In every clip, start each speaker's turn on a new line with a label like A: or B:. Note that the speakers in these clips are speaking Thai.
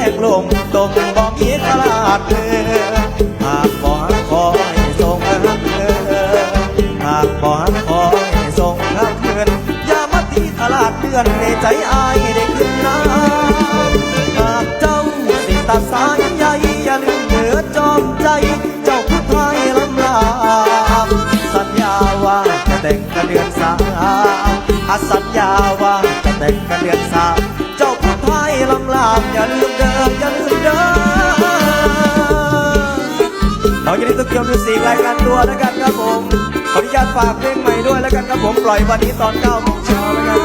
A: กีดทะเลกลงตรงบ่มีตลาดเธอหากบ่คอยส่งรักเธอหากบ่คอยส่งรักเธออย่ามาตีตลาดเดือนในใจอายได้ขึ้นน้ำ จะได้ตุ๊กเกียวมิวสิกรายการตัวแล้วกันครับผมขออนุญาตฝากเพลงใหม่ด้วยแล้วกันครับผมปล่อยวันนี้ตอน9โมงเช้าแล้วกัน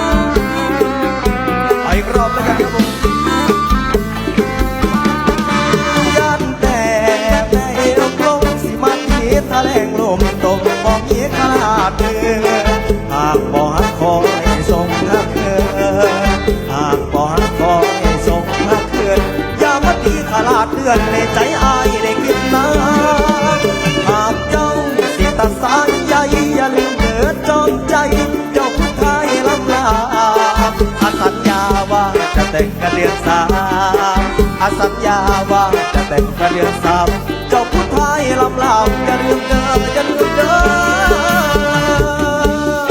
A: เอาอีกรอบแล้วกันครับผมยันแต่แม่เอวกลงสิมันคิดทะแลงลมตกบ่มีขนาดเดินหากบ่หักคอยส่งหักเกินหากบ่หักคอยส่งหักเกินอย่ามาตีขลาดเดือนในใจ แต่งกันเดือนสามอาสัญญาว่าจะแต่งกันเดือนสามเจ้าผู้ไทยลำลาวจะลืมเดิมอย่าลืมเดิม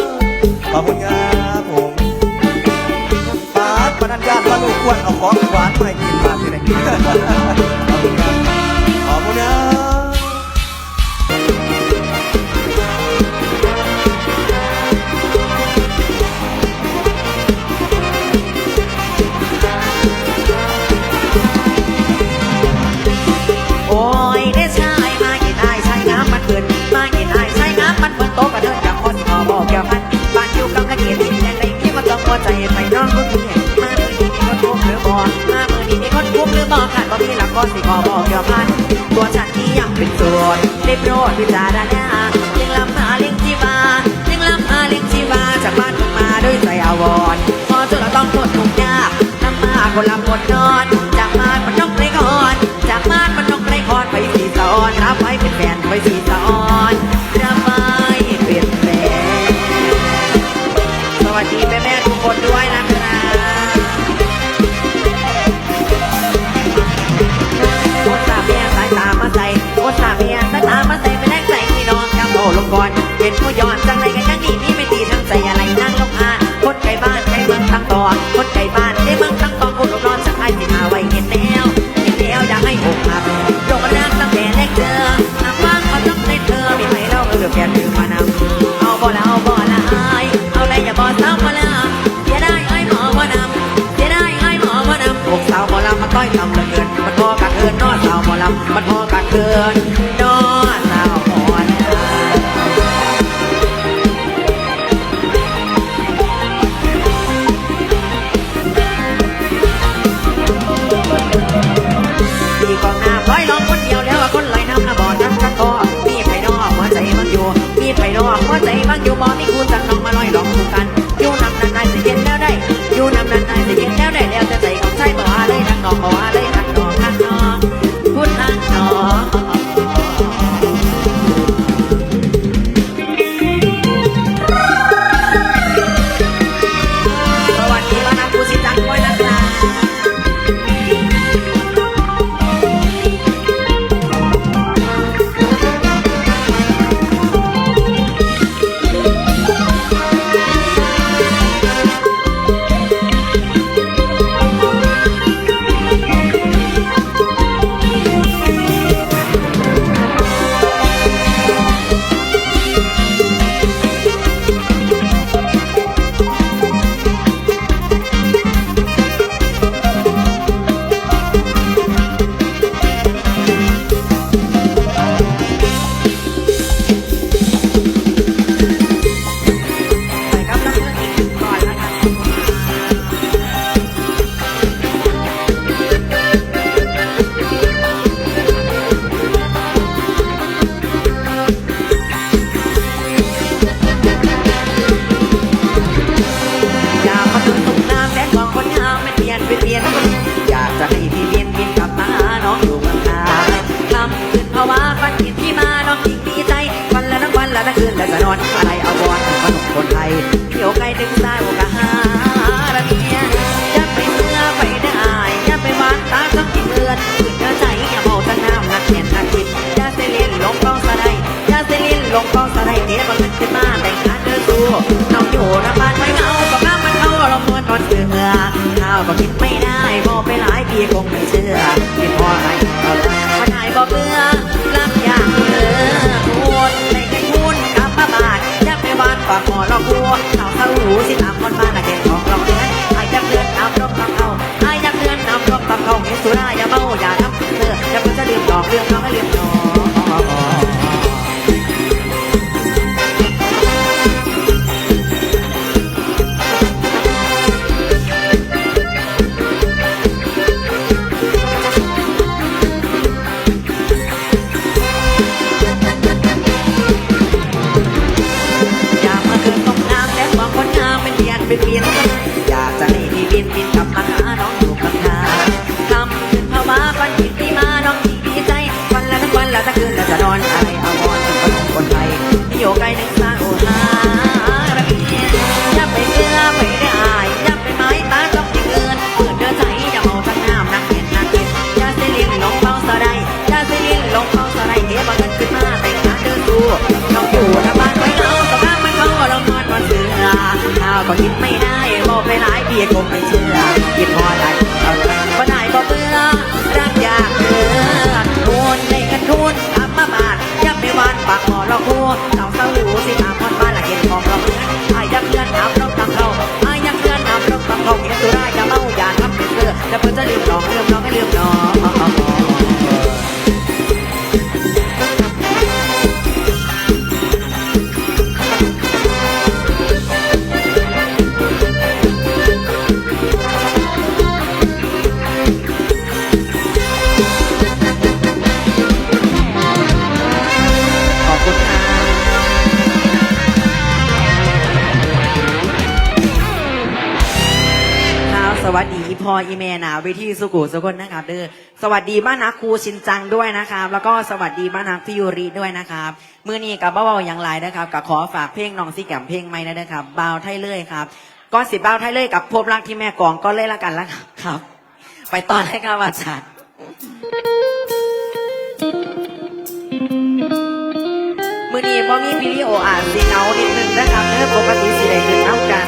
A: ขอบคุณครับผมปาดปนัญญาตะลุกวนเอาของหวานมาให้กินมาที่ไหน
B: โตกระเดินจากคนขอบอกแก้วพันบ้านอยู่กับกระเกียดที่ยังไงที่มันต้องหัวใจไปน้องคนนี้มามือนี้มีคนทุกหรือบ่มามือนี้มีคนทุกข์หรือบ่ขาดบ่มีหลักก็สิขอบอกแก้วพันตัวฉันนี้ยังเป็นโสดได้โปรดพิจารณาเลี้ยงลำหาเลี้ยงจีวาเลี้ยงลำหาเลี้ยงจีวาจากบ้านมาด้วยใจอาวรพอจนเราต้องทนทุกข์ยากทำมาคนละคนนอนาก มันพอกัดเกินนอสาวหอลำตีกองหน้าร้อยร้องคนเดียวแล้วคนลอยน้ำนะบ่อจักจักก็มีไผ่นอกหัวใจมันอยู่ มีไผ่นอกหัวใจมันอยู่บ่มีคู่จักน ก็กินไม่ได้พอกไปหลายปีคงไม่เชื่อกินพอไหนเอาละมาถ่ายบ่เบื่อรักอย่างเธอวนในใจคุณกลับมาบานอยากไปบ้านฝากหมอลอกบัวเต่าเต้าหูสิตามคนบ้านละเก็บของเราเดือนไอ้ยักเดือนน้ำร่มต้องเขาไอ้ยักเดือนน้ำร่มต้องเขาเห็นสุราอย่าเมาอย่าทำเธออย่าเพิ่งจะลืมดอกเรื่องน้องให้ลืมน้อง เป็นเพียนเป็นเพียน สวัสดีพ่ออีเมนาเวทีสุกุสุคนนะครับเด้อสวัสดีบ้านนักครูชินจังด้วยนะครับ แล้วก็สวัสดีบ้านนักพี่ยูริด้วยนะครับมื่อนี้กับเบ้าอย่างไรนะครับกับขอฝากเพลงน้องซีแกมเพลงไม่นะครับบ่าวไทยเลยครับก้อนสิบบ่าวไทยเลยกับพบรักที่แม่กองก็เล่ยละกันละครับ ไปตอนให้ครับอาจารย์มือนี้พอมีวิดีโออ่านสีเงานิดนึงนะครับเนื้อปกติสีแดงเป็นเท่ากัน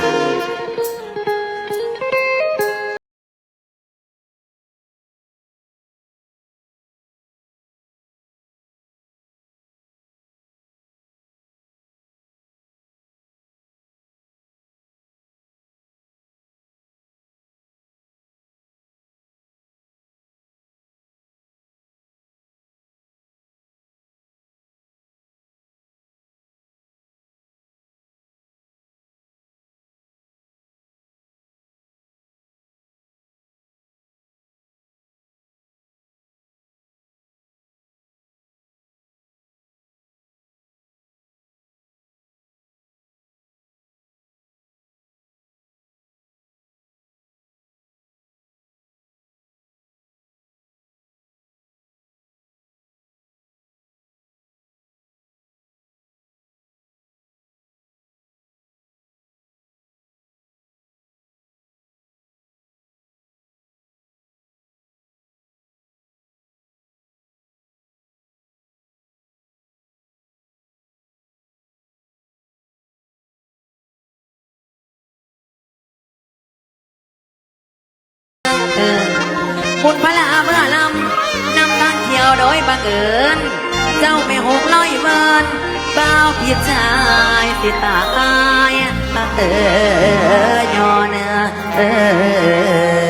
B: คุณพระลาเมื่อลำนำทางเที่ยวโดยบังเอิญ เจ้าไม่หกร้อยเมินบ้าผิดชายสิตายเออยอเนื้อเออ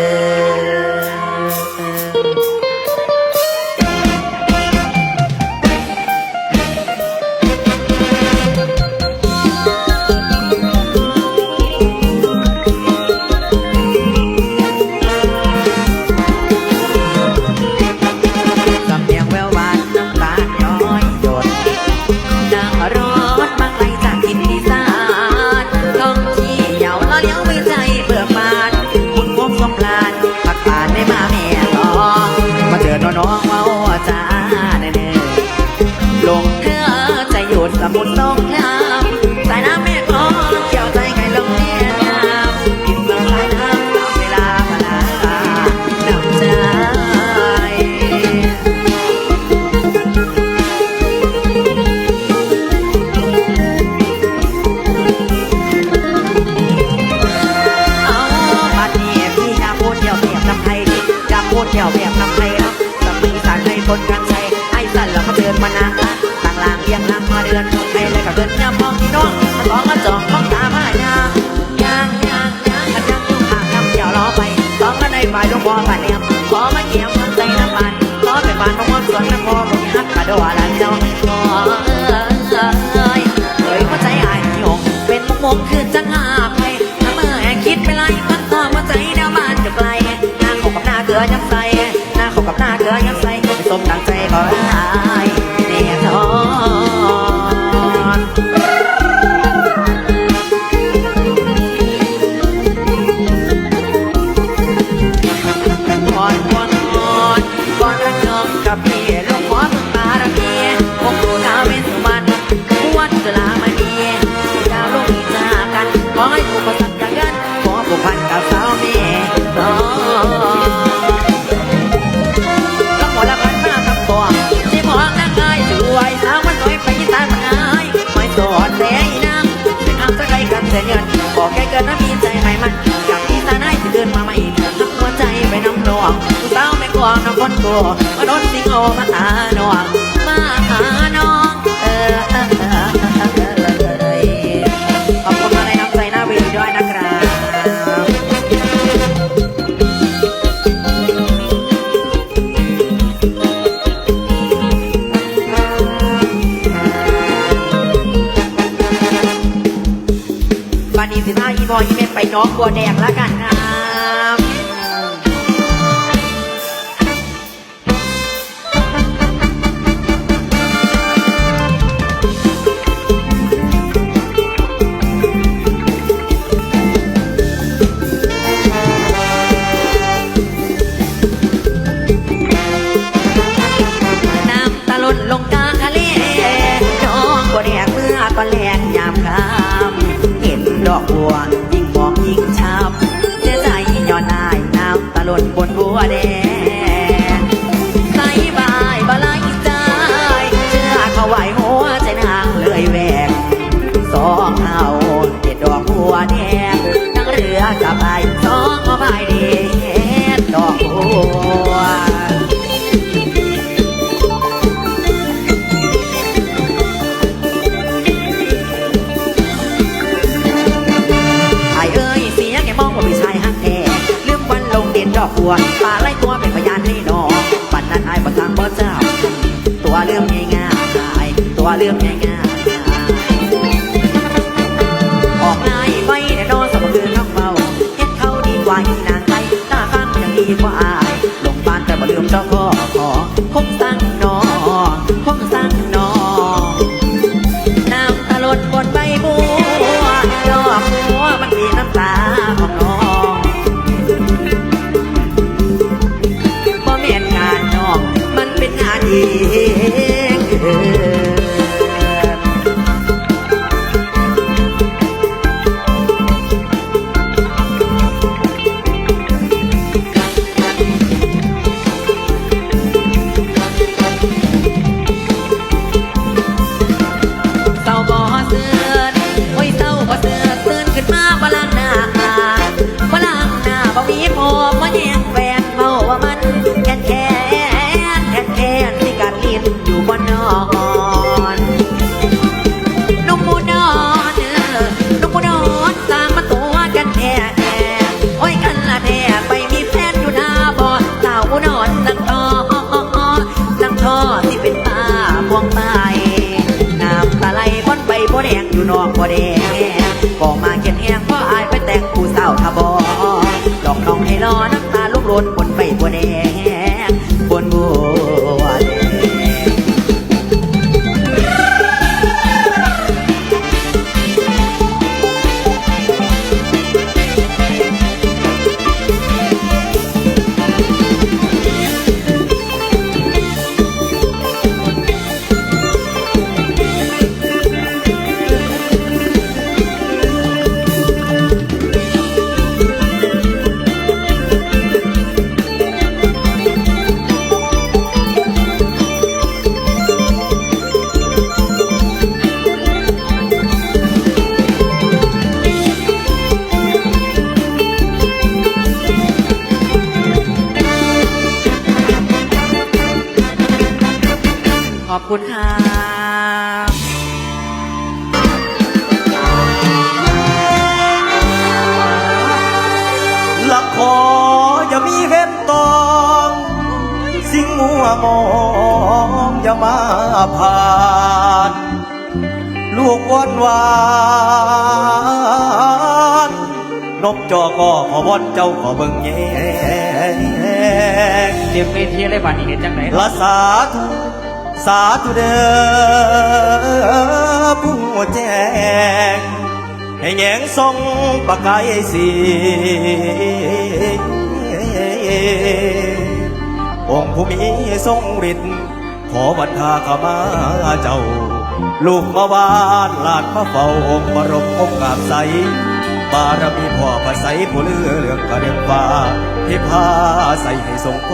B: างล่างเอียงล่างมาเดือนให้เลยกับเดือนยามมองพี่น้องมาล้องมาจองมองตามาหน้าย่างย่างย่างกันยังอยู่ห่างน้ำเดี่ยวล้อไปล้องกันในฝ่ายลงกบอลป่าเนียมขอมาเกี่ยวมันใจน้ำมันล้องไปป่านน้องมันสวนน้ำพ่อบอกฮักกระโดดหลังเจ้าขอเอ้ยเฮ้ยหัวใจอายหงเป็นมุกมุกคือจังหาไปถ้าเมื่อคิดไปไล่พันต่อหัวใจเดาวบ้านจะไกลหนาของกับหน้าเกลือยั บ่มานอนสิงเอามาหาน้องมาหาน้องเออเออเออเออขอบคุณมาในน้ำใจหน้าวิวด้วยนะครับ บานีสิบห้าอีบอยอีเมนไปน้องบัวแดงแล้วกัน ตัวป่าไล่ตัวเป็นพยานให้ดอกปันนั้นไอ้บ่ทางบ่เจ้าตัวเรื่องง่ายๆตัวเรื่องง่าย มองอย่ามาผ่าน ลูกวันวา
A: นนกจอกอขอวอนเจ้าขอเบิ่งแยง
B: เตรียมเวทีอะไรบ้านี้เห็นจังไหน
A: ละสาธุสาธุเด้อผู้แจ้งให้แยงทรงประกายสี ผู้มีทรงฤทธิ์ขอบันทาขมาเจ้า ลูกมาวานลาดมาเฝ้าองค์บรมองค์กาบใส บารมีพ่อพระใสผู้เลือเลืองกระเดียฟ้าที่พาใส่ให้ทรงพ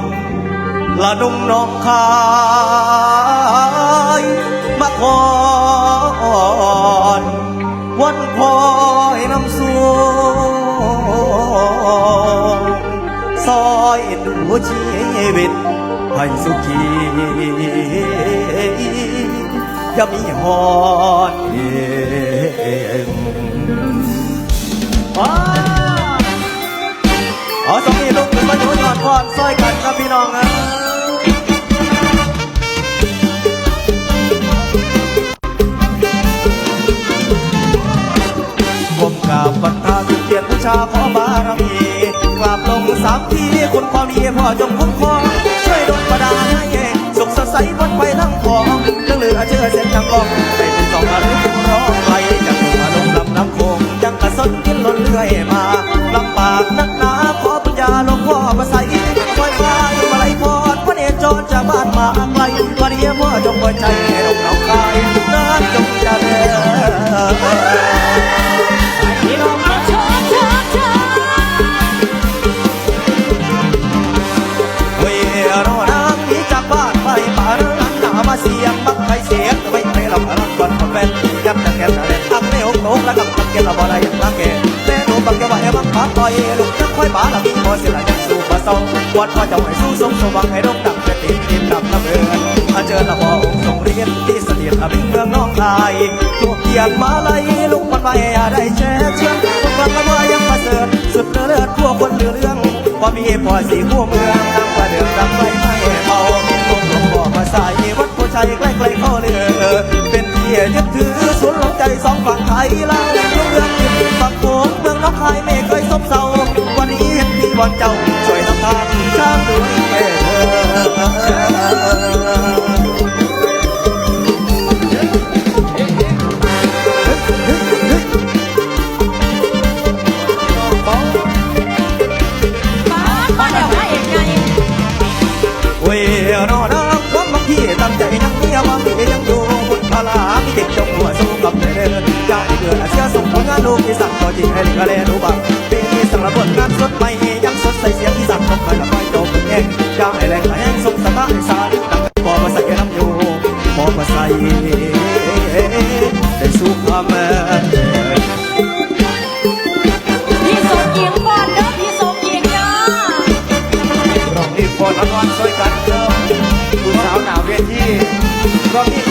A: รละนุ่มน้องคายมาขอนวันพอยน้ำสูง ซอยดูชีวิตให้สุขีอย่ามีหอนเองว้าขอสมีลูกขึ้นมาโยนยอดพรซอยกันครับพี่น้องนะผมกราบบันทาเกียรติบูชาขอบารมี สามทีคุณความดีพ่อจงคุ้มครองช่วยดลบันดาลให้สุขสดใสพ้นไปทั้งของเรื่องเหลือเชื่อเส้นทางกองไปเป็นสองอารมณ์ร้องไห้จากถูกอารมณ์ลำน้ำโคงยังกระสนกินล้นเรื่อยมาลำปากนักหนาขอปัญญาหลวงพ่อมาใส่คอยฟ้าอยู่มาไล่พอดพระเนจรจากบ้านมาไกลวันนี้พ่อจงไว้ใจให้เราเราคาย แล้วกับตะเกียบบ่ได้ตะเกแต่หนูบักเกว่าเอบักพักต่อยลูกนักค่อยบ้าละมีพอเสียละยังสู้มาเศร้าวัดว่าจะให้สู้สมสว่างให้ดงดังแต่ตีทีมดับน้ำเอินอาเจอละพ่อองค์ทรงเรียนที่เสด็จอภิเมืองน้องคายถูกเกียรติมาไล่ลูกมันไปอย่าได้แช่เชื่อคนฟังละว่ายังมาเสริฐสุดเลิศทั่วคนเรื่องพอมีพอสีหัวเมืองทางประเดิมดังไฟไม่เบาลงลงบ่อมาใส่วัดผู้ชัยใกล้ใกลเข้อเรือ ยึดถือศูนย์ลงใจสองฝั่งไทยลาวทุกเมืองฝั่งโขงเมืองน้องคายไม่เคยซบเซาวันนี้เห็นพี่บอลเจ้าช่วยทำทางช่างด้วยเธอ ติดแอลิกาเลนูบะปีนี้สังระบดงานสดใหม่ยังสดใสเสียงที่สั่งของใครละคอยจบเองงยาให้แรงไหลแรงสมสตาไอสาดังบอมาใส่น้ำอยู่ปอมาใส่ได้สู้ความแม่
C: พี่สมเกียงบอลเด้อพี่สมเกียงเด้อ
A: รองนี่บอ
D: ลละครช่ว
A: ยกันเด้อผู้สาวหนาวเวทีรองนี่